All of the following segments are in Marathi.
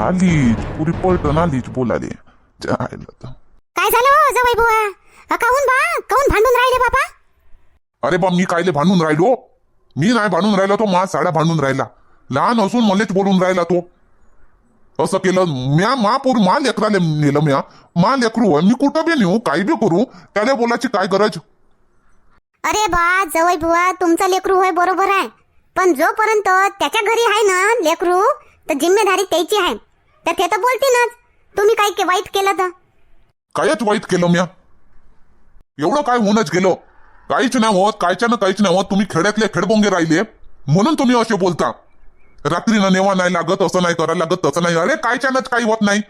आलीच पुरी पलटण आलीच बोलाले. जायला. काय झालं हो जवाई बुवा? काहून बा? काहून भांडून राहिले बाबा अरे बा मी कायले भांडून राहिलो? मी नाही भांडून राहिला तो मा साड्या भांडून राहिला. लहान असून मलेच बोलून राहिला तो. असं केलं म्या मा पोर मा लेकराले नेलं म्या. मा लेकरू. मी कुठं बी नेऊ काही बी करू त्याला बोलायची काय गरज? अरे बा जवळ बुवा तुमचं लेकरू होय बरोबर आहे. पण जोपर्यंत त्याच्या घरी आहे ना लेकरू तर जिम्मेदारी त्याची आहे. तर ते तर बोलतीनच तुम्ही काही के- वाईट केलं तर? कायच वाईट केलं म्या? एवढं काय होऊनच गेलो. काहीच नाही होत कायच्यानं काहीच नाही होत तुम्ही खेड्यातले खेडबोंगे राहिले. म्हणून तुम्ही असे बोलता. रात्रीनं नेवा नाही लागत असं नाही करायला लागत तसं नाही. अरे कायच्यानंच काही होत नाही.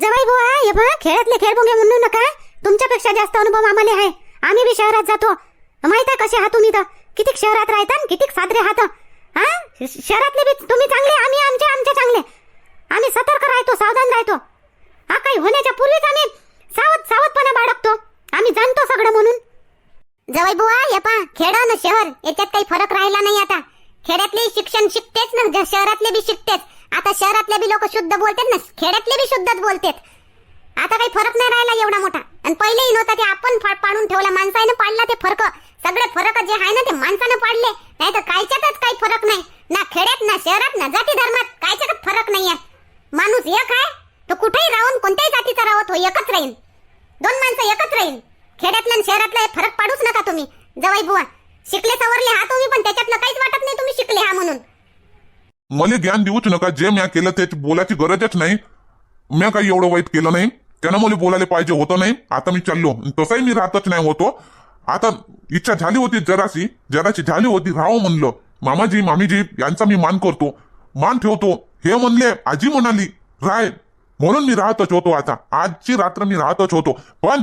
जवाई बुवा हे पहा खेळातले खेळबोंगे म्हणू नका तुमच्यापेक्षा जास्त अनुभव आम्हाला आहे. आम्ही बी शहरात जातो. माहीत आहे कसे आहात तुम्ही तर? किती शहरात राहता आणि किती साजरे आहात? हा? शहरातले बी तुम्ही चांगले आम्ही आमचे आमचे चांगले. आम्ही सतर्क राहतो सावधान राहतो. हा काही होण्याच्या पूर्वीच आम्ही सावध सावधपणा बाळगतो. आम्ही जाणतो सगळं म्हणून. जवळ बुवा हे पहा खेड ना शहर. याच्यात काही फरक राहिला नाही आता. खेड्यातले शिक्षण शिकतेच ना शहरातले बी शिकतेच. आता शहरातले बी लोक शुद्ध बोलतात ना खेड्यातले बी शुद्धच बोलतात. आता काही फरक नाही राहिला एवढा मोठा. आणि पहिलेही नव्हता ते आपण पाडून ठेवला माणसाने पाडला ते फरक. सगळे फरक जे आहे ना ते माणसानं पाडले. नाही तर कायच्यातच काही फरक नाही. ना खेड्यात ना शहरात ना जाती धर्मात कायच्यातच फरक नाही आहे माणूस एक आहे तो कुठेही राहून कोणत्याही जातीचा राहत हो एकच राहील दोन माणसं एकच राहील खेड्यातल्या शहरातला फरक पाडूच नका तुम्ही. जवाई बुवा शिकले सवरले हा तुम्ही पण त्याच्यातलं काहीच वाटत नाही तुम्ही शिकले हा म्हणून. मला ज्ञान देऊच नका जे म्या केलं ते बोलायची गरजच नाही. म्या काही एवढं वाईट केलं नाही. त्यानं मला बोलायला पाहिजे होतं नाही. आता मी चाललो. तसंही मी राहतच नाही होतो. आता इच्छा झाली होती जराशी जराशी झाली होती राहो म्हणलं. मामाजी मामीजी यांचा मी मान करतो. मान ठेवतो. हे म्हणले आजी म्हणाली राय म्हणून मी राहतच होतो आता. आजची रात्र मी राहतच होतो. पण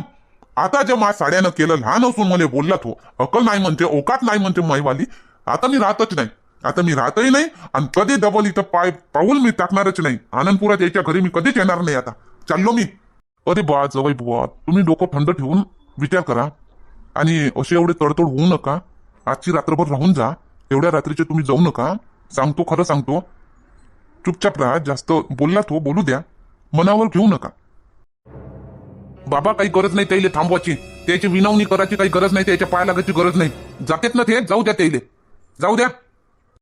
आता जे मा साड्यानं केलं लहान असून मला बोलला तो हो. अकल नाही म्हणते ओकात नाही म्हणते माईवाली. आता मी राहतच नाही. आता मी राहतही नाही आणि कधी डबल इथं पाय पाऊल मी टाकणारच नाही. आनंदपुरात याच्या घरी मी कधीच येणार नाही आता. चाललो मी. अरे बा जवळ बुवा तुम्ही डोकं थंड ठेवून विचार करा. आणि असे एवढे तडतोड होऊ नका. आजची रात्रभर राहून जा. एवढ्या रात्रीचे तुम्ही जाऊ नका. सांगतो खरं सांगतो. चुपचाप राहा जास्त बोलला तो बोलू द्या. मनावर घेऊ नका. बाबा काही गरज नाही त्याला थांबवायची. त्याची विनवणी करायची काही गरज नाही त्याच्या पाया लागायची गरज नाही. जातेत ना ते जाऊ द्या त्याला जाऊ द्या.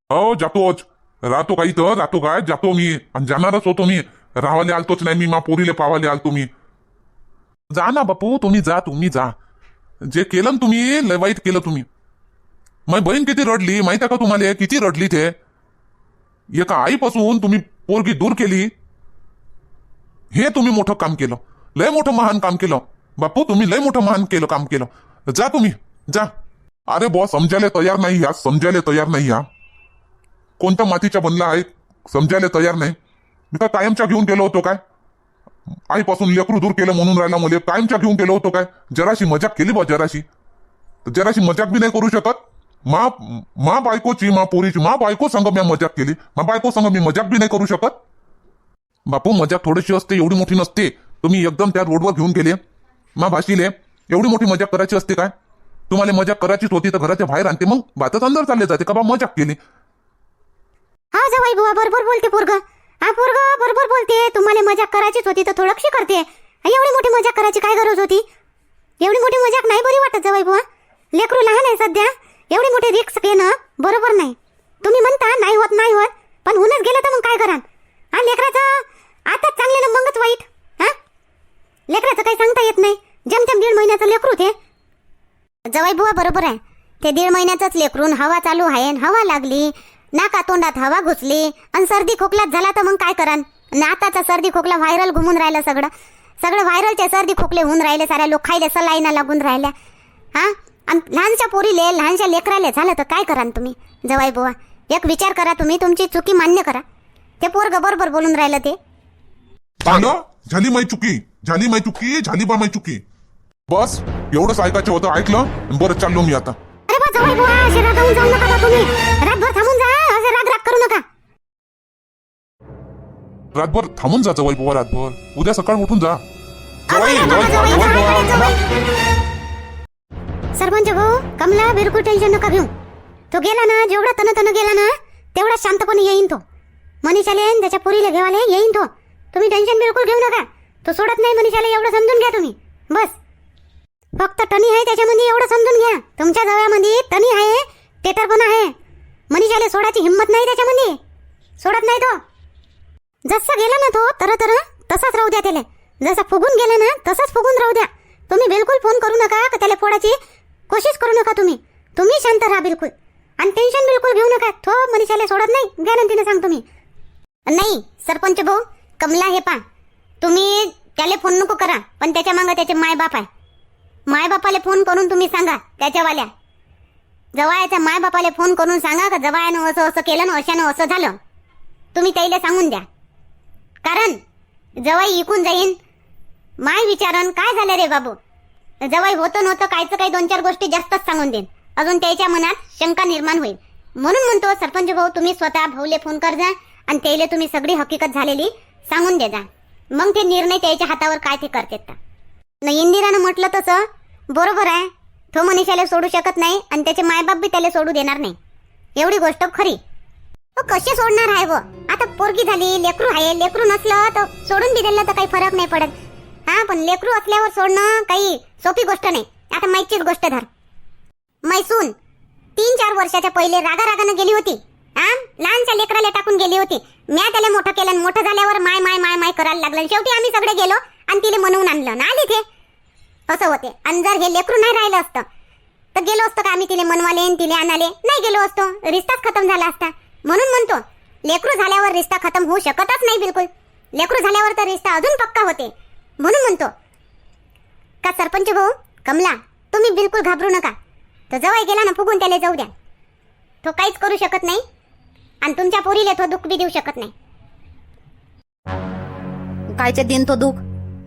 हो जातोच. राहतो काही तर राहतो काय जातो मी. आणि जाणारच होतो मी. राहायला आलतोच नाही मी मा पोरीले पावाले आलतो मी. जा ना बापू तुम्ही जा तुम्ही जा. जे केलं तुम्ही लय वाईट केलं तुम्ही. मग बहीण किती रडली माहिती आहे का तुम्हाला? किती रडली ते? एका आईपासून तुम्ही पोरगी दूर केली. हे तुम्ही मोठं काम केलं. लय मोठं महान काम केलं. बापू तुम्ही लय मोठं महान केलं काम केलं. जा तुम्ही. जा. अरे बॉ समजायला तयार नाही या. समजायला तयार नाही या. कोणत्या मातीच्या बनला आहे? समजायला तयार नाही. मी काय कायमच्या घेऊन गेलो होतो काय? आईपासून लेकरू दूर केलं म्हणून राहिला मुले. कायमच्या घेऊन गेलो होतो काय? जराशी मजाक केली बा जराशी. तर जराशी मजाक बी नाही करू शकत. मा मा बायकोची मा पोरीची मा बायको संग मी मजाक केली. मा बायको संग मी मजाक बी नाही करू शकत. बापू मजाक थोडीशी असते एवढी मोठी नसते. तुम्ही एकदम त्या रोडवर घेऊन गेले. मा भाशीले एवढी मोठी मजाक करायची असते काय? तुम्हाला मजाक करायचीच होती तर घराच्या बाहेर आणते. मग भातच अंदर चालले जाते का बा? मजाक केली. हा जवाई बुवा बरोबर बोलते पोरग. हा पोरग बरोबर बोलते. तुम्हाला मजाक करायचीच होती तर थोडीशी करते. एवढी मोठी मजाक करायची काय गरज होती? एवढी मोठी मजाक नाही बरी वाटत जवाई बुवा. लेकरू लहान आहे सध्या. एवढी मोठी रिक्स घेणं बरोबर नाही. तुम्ही म्हणता नाही होत नाही होत. पण होऊनच गेलं तर मग काय कराल? हा लेकराचं आताच चांगले ना मगच वाईट हा? लेकराचं काही सांगता येत नाही. जमजम दीड महिन्याचं लेकरू ते. जवाई बुवा बरोबर आहे. ते दीड महिन्याचंच लेकरून हवा चालू आहे आणि हवा लागली नाका तोंडात हवा घुसली आणि सर्दी खोकलाच झाला तर मग काय करान आणि आताचा सर्दी खोकला व्हायरल घुमून राहिलं सगळं. सगळं व्हायरलचे सर्दी खोकले होऊन राहिले साऱ्या लोक खायले सलाईना लागून राहिल्या. हा? आणि लहानशा पोरीले लहानशा लेकराले झालं तर काय करान तुम्ही? जवाई बुवा एक विचार करा तुम्ही तुमची चुकी मान्य करा. ते पोरग बरोबर बोलून राहिलं ते. झालं झाली माई चुकी झाली माई चुकी झाली बा माई चुकी. बस एवढंच ऐकायचं होतं ऐकलं बरं चाललो मी आता. अरे बा जवाई बुवा असे रागावून जाऊ नका बा तुम्ही. रातभर थांबून जा असे राग राग करू नका. रातभर थांबून जा जवाई बुवा रातभर. उद्या सकाळ उठून जा. जवाई जवाई बुवा, जवाई, जवाई बुवा. सरपंच भाऊ कमला बिलकुल टेन्शन नका घेऊ. तो गेला ना जेवढा तन तन गेला ना तेवढा शांतपणे येईन तो. मनीषाला येईन त्याच्या पुरीला घेवाले येईन तो. तुम्ही टेन्शन बिलकुल घेऊ नका. तो सोडत नाही मनीषाला एवढं समजून घ्या तुम्ही. बस. फक्त टनी आहे त्याच्यामध्ये एवढं समजून घ्या. तुमच्या जवळमध्ये टनी आहे टेटर पण आहे. मनीषाला सोडायची हिंमत नाही त्याच्यामध्ये. सोडत नाही तो. जसं गेला ना तो तर तर तसाच राहू द्या त्याला. जसं फुगून गेला ना तसाच फुगून राहू द्या. तुम्ही बिलकुल फोन करू नका का त्याला फोडायची कोशिश करू नका तुम्ही. तुम्ही शांत राहा बिलकुल. आणि टेन्शन बिलकुल घेऊ नका. थो मनीषाला सोडत नाही गॅरंटीने सांगतो मी नाही सरपंच भाऊ कमला हे पा तुम्ही त्याला फोन नको करा पण त्याच्या मागं त्याचे मायबाप आहे. मायबापाला फोन करून तुम्ही सांगा त्याच्यावाल्या. जवायाच्या मायबापाला फोन करून सांगा का जवायानं असं असं केलं ना अशानं असं झालं. तुम्ही त्याला सांगून द्या. कारण जवाई इकून जाईन. माय विचारन काय झालं रे बाबू? जवळ होतं नव्हतं कायचं काही दोन चार गोष्टी जास्तच सांगून देईन. अजून त्याच्या मनात शंका निर्माण होईल. म्हणून म्हणतो सरपंच भाऊ तुम्ही स्वतः भाऊले फोन कर जा आणि त्याला तुम्ही सगळी हकीकत झालेली सांगून दे जा. मग ते निर्णय त्याच्या हातावर काय ते करतात न इंदिरानं म्हटलं तसं बरोबर आहे. तो मनीषाला सोडू शकत नाही आणि त्याचे मायबाप बी त्याला सोडू देणार नाही. एवढी गोष्ट खरी. तो कसे सोडणार आहे व? आता पोरगी झाली लेकरू आहे. लेकरू नसलं तर सोडून दिलेलं तर काही फरक नाही पडत. हा पण लेकरू असल्यावर सोडणं काही सोपी गोष्ट नाही. आता माईचीच गोष्ट धर. मैसून तीन चार वर्षाच्या पहिले रागा रागानं गेली होती. हा लहानच्या लेकराला टाकून गेली होती. म्या त्याला मोठं केलं मोठं झाल्यावर माय माय माय माय करायला लागलं. शेवटी आम्ही सगळे गेलो आणि तिला म्हणवून आणलं. ना आली ते. असं होते. आणि जर हे लेकरू नाही राहिलं असतं तर गेलो असतो का आम्ही तिले मनवाले आणि तिले आणाले? नाही गेलो असतो. रिश्ताच खतम झाला असता. म्हणून म्हणतो लेकरू झाल्यावर रिश्ता खतम होऊ शकतच नाही बिलकुल. लेकरू झाल्यावर तर रिश्ता अजून पक्का होते. म्हणून म्हणतो. का सरपंच भाऊ कमला तुम्ही बिलकुल घाबरू नका. तर जवळ गेला ना फुगून त्याला जाऊ द्या. तो काहीच करू शकत नाही आणि तुमच्या पोरीला तो दुःख बी देऊ शकत नाही. कायचे दिन तो दुःख?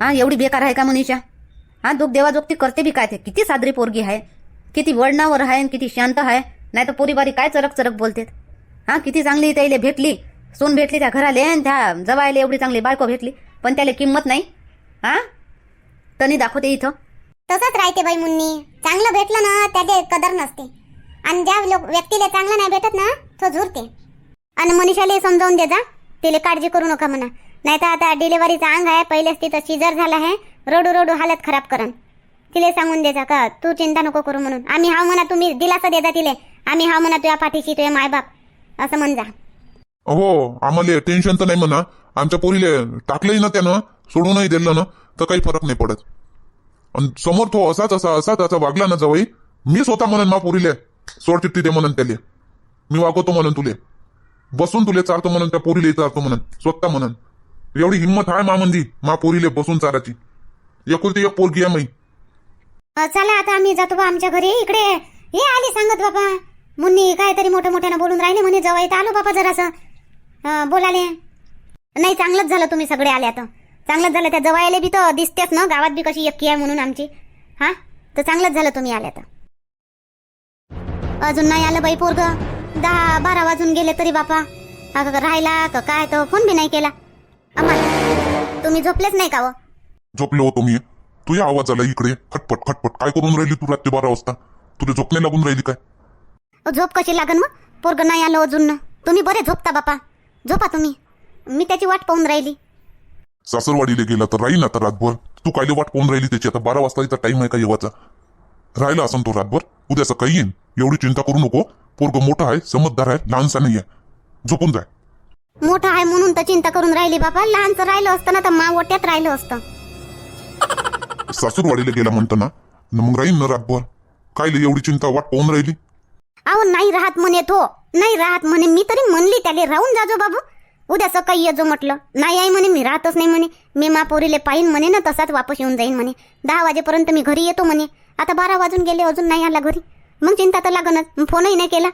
हा एवढी बेकार आहे का मनीषा? हा दुःख देवाजोगती करते बी काय ते? किती सादरी पोरगी आहे. किती वळणावर आहे आणि किती शांत आहे. नाही तर पोरीबारी काय चरक चरक बोलतेत? हा किती चांगली त्याला भेटली. सोन भेटली त्या घराले आणि त्या जवायला एवढी चांगली बायको भेटली. पण त्याला किंमत नाही. हा? तनी दाखवते इथं. तसंच राहते बाई मुन्नी. चांगलं भेटलं ना त्याचे कदर नसते. आणि ज्या लोक व्यक्तीला चांगलं नाही भेटत ना तो झुरते. आणि मनीषाला समजावून दे जा. तिला काळजी करू नका म्हणा. नाही तर आता डिलिव्हरीचा अंग आहे पहिलेच तिथं सिजर झाला आहे. रडू रडू हालत खराब करन तिला सांगून दे जा का तू चिंता नको करू म्हणून. आम्ही हा म्हणा तुम्ही दिलासा दे जा तिले. आम्ही हा म्हणा तुझ्या पाठीशी तुझ्या मायबाप. असं म्हण जा. हो आम्हाला टेन्शन तर नाही म्हणा. आमच्या पोरीले टाकलंही ना त्यानं. सोडूनही दिलं ना तर काही फरक नाही पडत. आणि समोर तो असाच असा असा त्याचा वागला ना जवळ मी स्वतः म्हणून मा पुरीले सोड चिठ्ठी दे म्हणन त्याले. मी वागवतो म्हणून तुले. बसून तुले चालतो म्हणून त्या पोरीले चालतो म्हणन स्वतः म्हणून. एवढी हिंमत आहे मा म्हणजे मा पोरीले बसून चाराची. एकुलती एक पोरगी आहे मी चला आता आम्ही जातो बा आमच्या घरी. इकडे हे आली सांगत बाबा मुन्नी काहीतरी मोठ्या मोठ्यानं बोलून राहिले म्हणे जवळ आलो बाबा जरासं. बोलाले. नाही चांगलंच झालं तुम्ही सगळे आले आता चांगलंच झालं. त्या जवळ बी तर दिसतेच ना. गावात बी कशी यक्की आहे म्हणून आमची. हा? तर चांगलंच झालं तुम्ही आले तर. अजून नाही आलं बाई पोरग. दहा बारा वाजून गेले तरी बापा. अगं राहिला का? काय तर फोन बी नाही केला. अम्मा तुम्ही झोपलेच नाही का हो? झोपलो होतो मी. तुझ्या आवाज आला इकडे खटपट खटपट. काय करून राहिली तू रात्री बारा वाजता? तुला झोपणे लागून राहिली काय? झोप कशी लागन मग? पोरग नाही आलं अजून. तुम्ही बरे झोपता बापा. झोपा तुम्ही. मी त्याची वाट पाहून राहिली. सासरवाडीला गेला तर राहील आता रातभर? तू कायले वाट पाहून राहिली त्याची? आता बारा वाजता टाइम आहे का येवाचा? राहिला असं तो रातभर? उद्या सकाळी येईन. एवढी चिंता करू नको. पोरग मोठा आहे समजदार आहे लहानसा नाही आहे झोपून जाय. मोठा आहे म्हणून तर चिंता करून राहिली बाबा. लहानचं राहिलं असतं ना तर मा ओट्यात राहिलं असतं. सासूरवाडीला गेला म्हणताना न मग राहीन ना रातभर? कायले एवढी चिंता वाट पाहून राहिली? अहो नाही राहत म्हणे तो. नाही राहत म्हणे. मी तरी म्हणली त्याले राहून जाजो बाबू. उद्या सकाळी येजो म्हटलं. नाही आई म्हणे मी राहतच नाही म्हणे. मी मा पोरीले पाहिन म्हणे ना तसाच वापस येऊन जाईन म्हणे. दहा वाजेपर्यंत मी घरी येतो म्हणे. आता बारा वाजून गेले अजून नाही आला घरी. मग चिंता तर लागनच. फोनही नाही केला.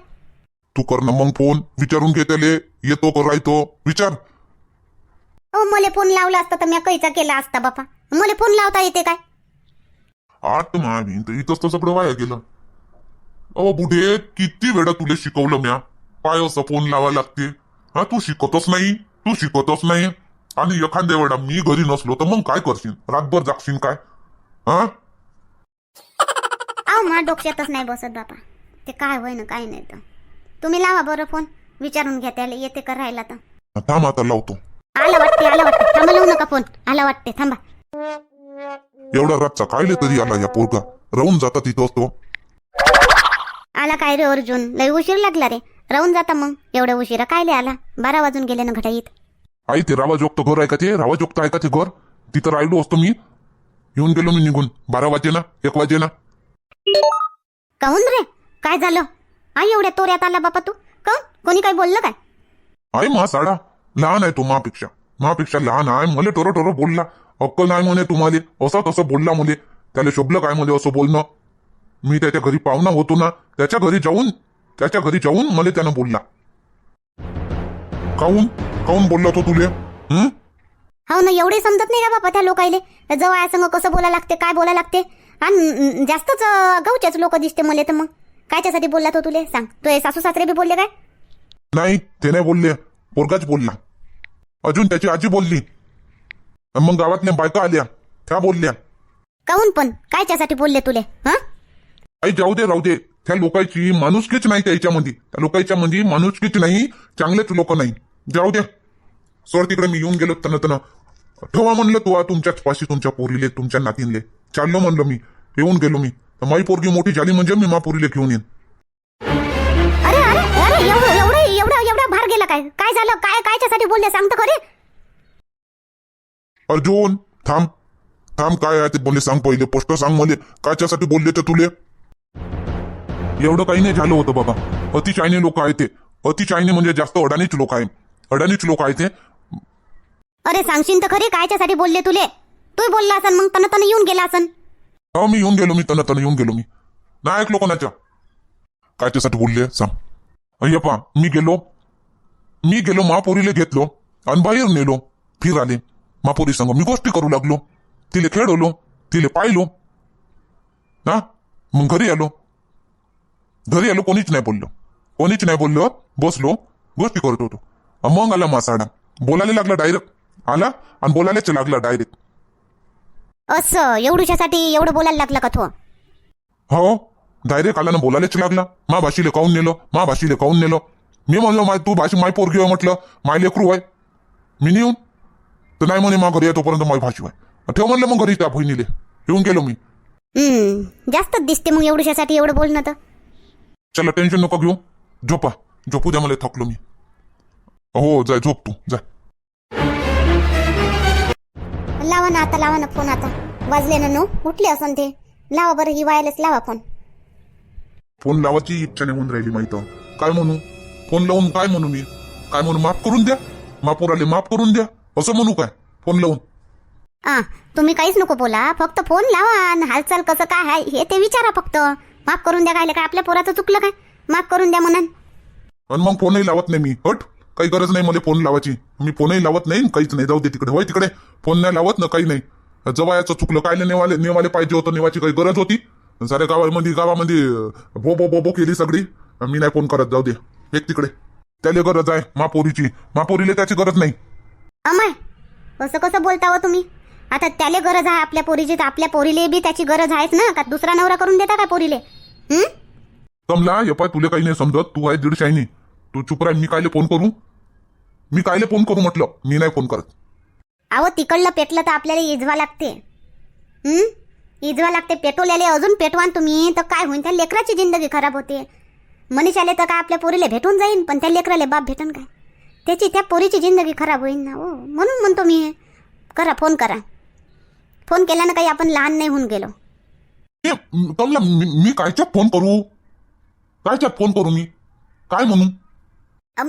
तू कर ना मग फोन. विचारून घे त्याले. येतो का राहतो. विचार. अहो मला फोन लावला असता तर मी कैचा केला असता बापा. मला फोन लावता येते काय? आठ मामी तर इथंच तर सगळं वाया गेलं. अहो बुढे किती वेळा तुले शिकवलं म्या. पाय असं फोन लावा लागते. हा तू शिकतच नाही तू शिकतच नाही आणि एखाद्या वेळा मी घरी नसलो तर मग काय करशील? रातभर जागशील काय? हा? डोक्यातच नाही बसत बापा. ते काय होय ना काय नाही तर. तुम्ही लावा बरं फोन विचारून घ्या त्याला येते का राहिला तर. थांब आता लावतो. आला वाटते आला वाटते थांबा लावू नका फोन. आला वाटते थांबा. एवढा रातचा कायले तरी आला या पोरगा? राहून जाता तिथं असतो आला काय रे अर्जुन? लय उशीर लागला रे. राहून जाता मग. एवढ्या उशिरा कायले आला? बारा वाजून गेले ना घटाईत. आई ते रावाजोगतं घर आहे का ते? रावाजोगतं आहे का ते घर? तिथं राहिलो असतो मी. येऊन गेलो मी निघून. बारा वाजे ना? एक वाजे ना? काहून रे? काय झालं? आई एवढ्या तोऱ्यात आला बापा तू? काहून कोणी काही बोललं काय? आई मा साडा लहान आहे तो मापेक्षा. मापेक्षा लहान आहे. मले टोरो टोरो बोलला. अक्कल नाही म्हणे तुम्हाला. असं तसं बोलला मुले. त्याला शोभलं काय मध्ये असं बोलणं? मी त्याच्या घरी पाहुणा होतो ना. त्याच्या घरी जाऊन त्याच्या घरी जाऊन मला त्यानं बोलला. काऊन? काऊन बोलला तो तुले? हं? हो ना एवढे समजत नाही का बापा त्या लोकायले. जवळ संग कसं बोला लागते काय बोला लागते? आणि जास्तच अं, गावचेच लोक दिसते मला तर मग. कायच्यासाठी बोलला तो तुले? सांग. तो सासू सासरे बी बोलले काय? नाही ते नाही बोलले. पोरगाच बोलला. अजून त्याची आजी बोलली. अन मग गावातल्या बायका आल्या. त्या बोलल्या. काहून पण? कायच्यासाठी बोलले तुले? हा? आई जाऊ दे राहू दे. त्या लोकांची माणुसकीच नाही त्याच्यामध्ये त्या लोकांच्या मध्ये माणुसकीच नाही चांगलेच लोक नाही. जाऊ दे सर तिकडे मी येऊन गेलो तन तन. ठेवा म्हणलं तू तुमच्याच पाशी तुमच्या पोरीले तुमच्या नातीनले. चाललो म्हणलं मी. येऊन गेलो मी. तर माझी पोरगी मोठी झाली म्हणजे मी मा पोरीले घेऊन येईन. अरे अरे अरे एवढं एवढं एवढं एवढं भार गेला काय? काय झालं? काय कायच्यासाठी बोलले? सांगतो खरे. अर्जुन थांब. थांब काय आहे ते बोलले? सांग पहिले. पोस्ट सांग मला. कायच्यासाठी बोलले ते तुले? एवढं काही नाही झालं होतं बाबा. अति चायने लोक आहे ते. अति चायने म्हणजे जास्त अडाणीच लोक आहे अडाणीच लोक आहे ते. अरे सांगशील तर खरी कायच्यासाठी बोलले तुले? तू बोलला असन मग तन तन येऊन गेला असन. हो मी येऊन गेलो मी तन तन येऊन गेलो मी. नाही ऐकलो कोणाच्या कायच्यासाठी बोलले सांग. अय्यप्पा मी गेलो. मी गेलो महापोरीले घेतलो आणि बाहेर नेलो. फिर आले. महापोरी संग मी गोष्टी करू लागलो. तिले खेळवलो तिले पाहिलो. ना मग घरी आलो. घरी आलो कोणीच नाही बोललो कोणीच नाही बोललो बसलो गोष्टी करत होतो मग आला मासाडा बोलायला लागला डायरेक्ट आला आणि बोलायलाच लागला डायरेक्ट असं एवढ्यासाठी एवढं बोलायला लागला का तो? हो डायरेक्ट आला ना बोलायलाच लागला. मा भाषीले काऊन नेलं? मा भाषीले काऊन नेलं? मी म्हणलो माय तू भाषी माय पोरगी आहे म्हटलं. माय लेकरू आहे मी नेऊन? तर नाही म्हणे मा घरी आहे तोपर्यंत माय भाषी आहे ठेव म्हणलं मग घरी त्या बहिणीले. येऊन गेलो मी. जास्तच दिसते मग एवढ्यासाठी एवढं बोलणं तर. चला टेन्शन नको घेऊ झोपा झोपू द्या मला थकलो मी हो जाय झोप तू जाय लावा ना आता लावा ना फोन आता वाजले ना नो उठले असन ते लावा बरं ही वायरलेस लावा फोन फोन लावायची इच्छा नाही होऊन राहिली माहीत काय म्हणू फोन लावून काय म्हणू मी काय म्हणू माफ करून द्या मापोराले माफ करून द्या असं म्हणू काय फोन लावून आ तुम्ही काहीच नको बोला फक्त फोन लावा आणि हालचाल कसं काय आहे हे ते विचारा फक्त माफ करून द्या काय काय आपल्या पोराचं चुकलं काय? माफ करून द्या म्हणून. आणि मग फोनही लावत नाही मी हट. काही गरज नाही मला फोन लावायची. मी फोनही लावत नाही काहीच नाही. जाऊ दे तिकडे होय तिकडे. फोन नाही लावत ना काही नाही. जवळचं चुकलं काय नेवाले नेवाले पाहिजे होतं नेवाची काही गरज होती. साऱ्या गावामध्ये गावामध्ये बो बो बो बो केली सगळी. मी नाही फोन करत जाऊ दे. एक तिकडे. त्याला गरज आहे मापोरीची मापोरीले त्याची गरज नाही. अमाय कसं कसं बोलता हो तुम्ही? आता त्याले गरज आहे आपल्या पोरीची तर आपल्या पोरीले बी त्याची गरज आहेच ना? का दुसरा नवरा करून देता काय पोरीले? हं? कमला ये पाय तुला काही नाही समजत. तू आहे दीडशाईनी तू चुप राह मी कायले फोन करू? मी कायले फोन करू म्हटलं? मी नाही फोन करत. अहो तिकडलं पेटलं तर आपल्याला इजवा लागते. हं? इजवा लागते. पेटवल्याले अजून पेटवान तुम्ही तर काय होईन? त्या लेकराची जिंदगी खराब होते. मनीषाले तर काय आपल्या पोरीले भेटून जाईन पण त्या लेकराले बाप भेटन काय? त्याची त्या पोरीची जिंदगी खराब होईन ना हो? म्हणून म्हणतो मी. करा फोन करा. फोन केल्यानं काही आपण लहान नाही होऊन गेलो. म, कमला मी मी कायच्यात फोन करू? कायच्यात फोन करू मी? काय म्हणू? अम,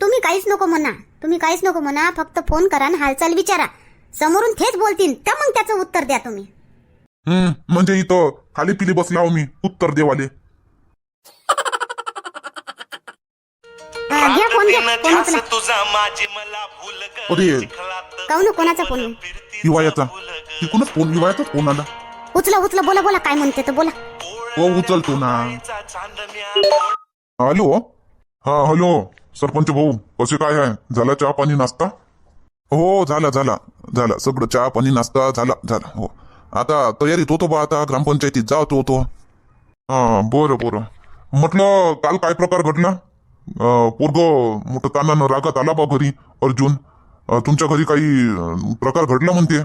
तुम्ही काहीच नको म्हणा. तुम्ही काहीच नको म्हणा फक्त फोन करा आणि हालचाल विचारा. समोरून तेच बोलतील तर मग त्याचं उत्तर द्या तुम्ही. हम्म म्हणजे इथं खाली पिली बसला हो मी उत्तर देवाले. हा, घ्या फोन घ्या. फोन उचला. अरे. काहून कोणाचा फोन? हिवाळ्याचा. तिकूनच फोन हिवाळ्याचाच फोन आला. उचला उचला बोला बोला काय म्हणते तर बोला. हो उचलतो ना. हॅलो? हा हॅलो? सरपंच भाऊ कसे काय आहे? झाला चहा पाणी नाश्ता? हो झाला झाला झाला. सगळं चहा पाणी नाश्ता झाला झाला हो. आता तयारीत होतो बा आता ग्रामपंचायतीत जातो होतो. हा बरं बरं. म्हटलं काल काय प्रकार घडला? पोरग मोठं तानानं रागात आला बा घरी अर्जुन. अं, तुमच्या घरी काही अं, प्रकार घडला म्हणते?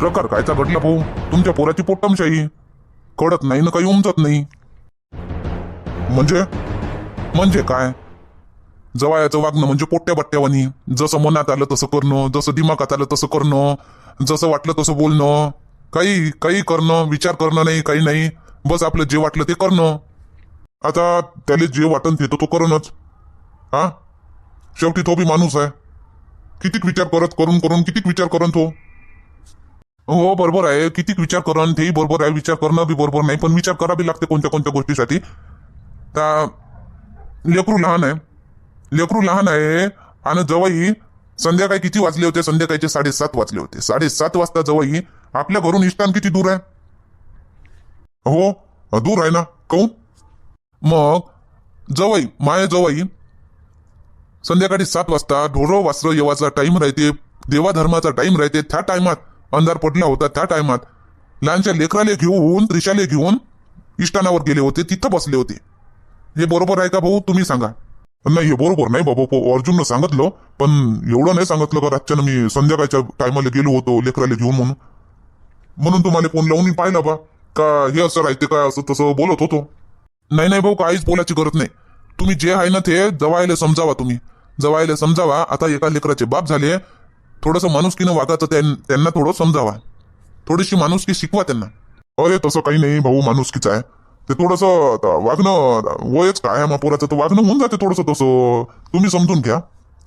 प्रकार कायचा घडला भाऊ? तुमच्या पोराची पोट्टमशाही कळत नाही ना काही उमजत नाही. म्हणजे? म्हणजे काय? जवायाचं वागणं म्हणजे पोट्ट्या बट्ट्यावानी. जसं मनात आलं तसं करणं जसं दिमागात आलं तसं करणं जसं वाटलं तसं बोलणं. काही काही करणं विचार करणं नाही काही नाही. बस आपलं जे वाटलं ते करणं. आता त्याला जे वाटन ते तर तो करणच. हा? शेवटी तो बी माणूस आहे. कितीक विचार करत करून करून कितीक विचार करून तो? हो बरोबर आहे. कितीक विचार करण तेही बरोबर आहे. विचार करणं बी बरोबर नाही पण विचार करावी लागते कोणत्या कोणत्या गोष्टीसाठी. तर लेकरू लहान आहे. लेकरू लहान आहे आणि जवळही संध्याकाळी किती वाजले होते? संध्याकाळचे साडेसात वाजले होते. साडेसात वाजता जवळही आपल्या घरून इष्टान किती दूर आहे? हो दूर आहे ना. कहू मग जवळ माया जवळ संध्याकाळी सात वाजता ढोरो वासरं येवाचा टाईम राहते देवाधर्माचा टाईम टाइम राहते. त्या टायमात अंधार पडला होता त्या टायमात. लहानशा लेकराले घेऊन त्रिशाले घेऊन इष्टानावर गेले होते तिथं बसले होते. हे बरोबर आहे का भाऊ? तुम्ही सांगा. नाही हे बरोबर नाही बाबा. अर्जुननं सांगितलं पण एवढं नाही सांगितलं का? रातच्यानं मी संध्याकाळच्या टायमाला गेलो होतो लेकराले घेऊन म्हणून. म्हणून तुम्हाला फोन लावून पाहिला बा. का हे असं राहते का? असं तसं बोलत होतो. नाही नाही भाऊ काहीच बोलायची गरज नाही. तुम्ही जे आहे ना ते जवायला समजावा तुम्ही. जवायला समजावा. आता एका लेकराचे बाप झाले थोडंसं माणुसकीनं वागायचं त्यांना थोडं समजावा. थोडीशी माणुसकी शिकवा त्यांना. अरे तसं काही नाही भाऊ माणुसकीच आहे. ते थोडंसं वागणं वयच काय आहे पोराचं तर वागणं होऊन जाते थोडंसं तसं. तुम्ही समजून घ्या.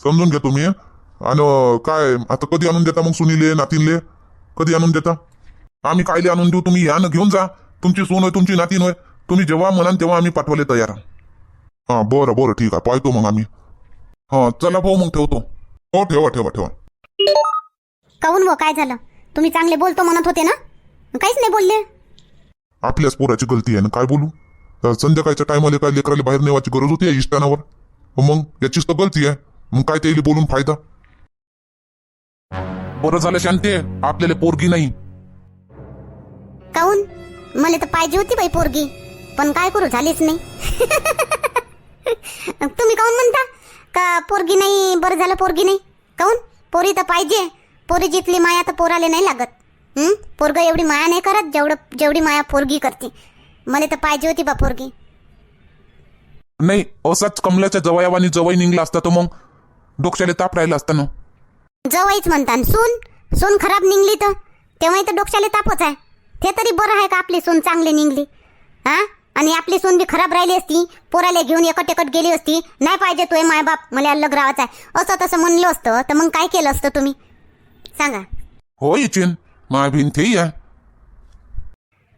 समजून घ्या तुम्ही. आणि काय आता कधी आणून देता मग सुनीले नातीनले? कधी आणून देता? आम्ही कायले आणून देऊ? तुम्ही या ना घेऊन जा. तुमची सून होय तुमची नातीन होय. तुम्ही जेव्हा म्हणाल तेव्हा आम्ही पाठवायला तयार आहे. हा बरं बरं ठीक आहे. पाहतो मग आम्ही. हा चला भाऊ मग ठेवतो. हो ठेवा ठेवा ठेवा. काहून व? काय झालं? तुम्ही चांगले बोलतो म्हणत होते ना? काहीच नाही बोलले. आपल्याच पोराची गलती आहे ना? काय बोलू? तर संध्याकाळच्या टायमाला काय लेकराला बाहेर नेवायची गरज होती या इष्टानावर मग याचीच तर गलती आहे. मग काय त्याला बोलून फायदा? बरं झालं शांती आपल्याला पोरगी नाही. काहून मला तर पाहिजे होती बाई पोरगी. पण काय करू झालीच नाही. तुम्ही काहून म्हणता? का पोरगी नाही बरं झालं पोरगी नाही? काहून पोरी तर पाहिजे. पोरी जितली माया तर पोराले नाही लागत? पोरग एवढी माया नाही करत जेवढं जेवढी माया पोरगी करते. मला तर पाहिजे होती बा पोरगी. नाही असाच कमलाच्या जवयावानी जवळ निघला असता तो मग. डोक्याला ताप राहिला असता ना. जवाईच म्हणता सून? सून खराब निघली तर? तेव्हा तर डोक्याला तापच आहे. ते तरी बरं आहे का आपली सून चांगली निघली? हा? आणि आपली सून बी खराब राहिली असती पोराला घेऊन एकट एकट गेली असती नाही पाहिजे तोय मायबाप मला अलग राहायचा आहे. असं तसं म्हणलं असतं तर मग काय केलं असतं तुम्ही? सांगा. हो इचिन माय तेही आहे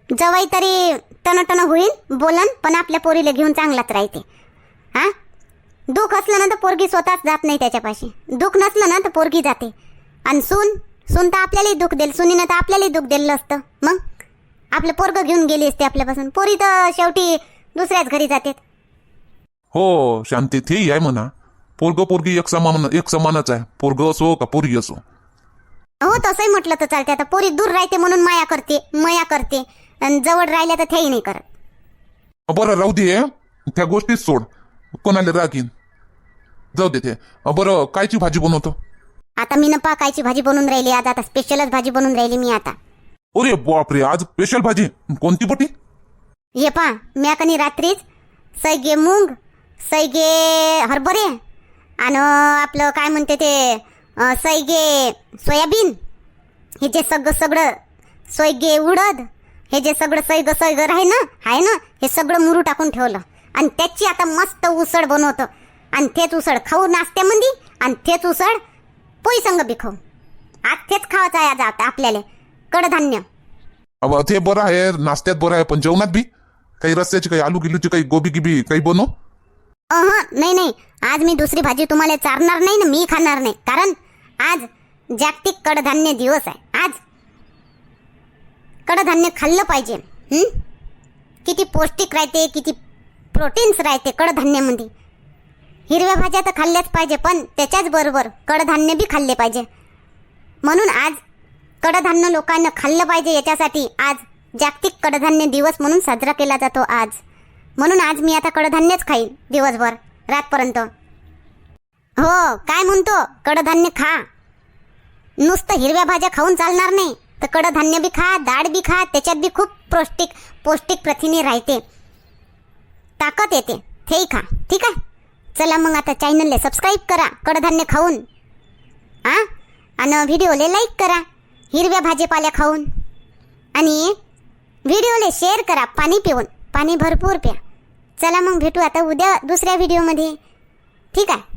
जवाई तरी टन होईल बोलन पण आपल्या पोरीला घेऊन चांगलाच राहते. हा? दुःख असलं ना तर पोरगी स्वतःच जात नाही त्याच्यापाशी. दुःख नसलं ना तर पोरगी जाते. आणि सून सून तर आपल्यालाही दुःख देईल सुनीनं तर आपल्यालाही दुःख दिलं असतं. मग? आपलं पोरग घेऊन गेली असते आपल्यापासून. पोरी तर शेवटी दुसऱ्याच घरी जाते हो शांती तेही आहे म्हणा. पोरग पोरगी एक समान एक समानच आहे. पोरग असो का पोरगी असो. हो तसंही म्हटलं तर चालते आता पोरी दूर राहते म्हणून माया करते मया करते. आणि जवळ राहिल्या तर तेही नाही करत. बरं राहू दे त्या गोष्टीच सोड. कोणाला रागीन? जाऊ दे ते. बरं कायची भाजी बनवतो? आता मी न पाकायची भाजी बनवून राहिली. आज आता स्पेशलच भाजी बनवून राहिली मी आता. अरे बापरे आज स्पेशल भाजी. कोणती पटी? हे पा म्या कनी रात्रीच सैगे मूंग सैगे हरभरे आणि आपलं काय म्हणते ते अं, सैगे सोयाबीन. हे जे सगळं सगळं सैगे उडद हे जे सगळं सैग सैग आहे ना आहे ना हे सगळं मुरू टाकून ठेवलं. आणि त्याची आता मस्त उसळ बनवतो. आणि तेच उसळ खाऊ नाश्त्यामध्ये आणि तेच उसळ पोई संग बी खाऊ. आज तेच खावायचं आहे आज आता आपल्याला. कडधान्य. अब ते बरं आहे नाश्त्यात बरं आहे पण जेवणात बी? काही रस्त्याची काही आलू गिलूची काही गोबी गिबी काही बनव. अहं, नाही नाही. आज मी दुसरी भाजी तुम्हाला चारणार नाही ना मी खाणार नाही. कारण आज जागतिक कडधान्य दिवस आहे. आज कडधान्य खाल्लं पाहिजे. हं? किती पौष्टिक राहते किती प्रोटीन्स राहते कडधान्यामध्ये हिरव्या भाज्या तर खाल्ल्याच पाहिजे पण त्याच्याच बरोबर कडधान्य बी खाल्ले पाहिजे. म्हणून आज कडधान्य लोकांना खाल्लं पाहिजे याच्यासाठी आज जागतिक कडधान्य दिवस म्हणून साजरा केला जातो आज. म्हणून आज मी आता कडधान्यच खाईन दिवसभर रातपर्यंत. हो काय म्हणतो? कडधान्य खा. नुसतं हिरव्या भाज्या खाऊन चालणार नाही तर कडधान्य बी खा डाळ बी खा त्याच्यात बी खूप पौष्टिक पौष्टिक प्रथिने राहते. ताकद येते तेही खा. ठीक आहे? चला मग आता चॅनलला सबस्क्राईब करा कडधान्य खाऊन. हां आणि व्हिडिओला लाईक करा. हिरव्या भाजीपाल्या खाऊन आणि व्हिडिओला शेअर करा पाणी पिऊन. पाणी भरपूर प्या. चला मग भेटू आता उद्या दुसऱ्या व्हिडिओमध्ये. ठीक आहे?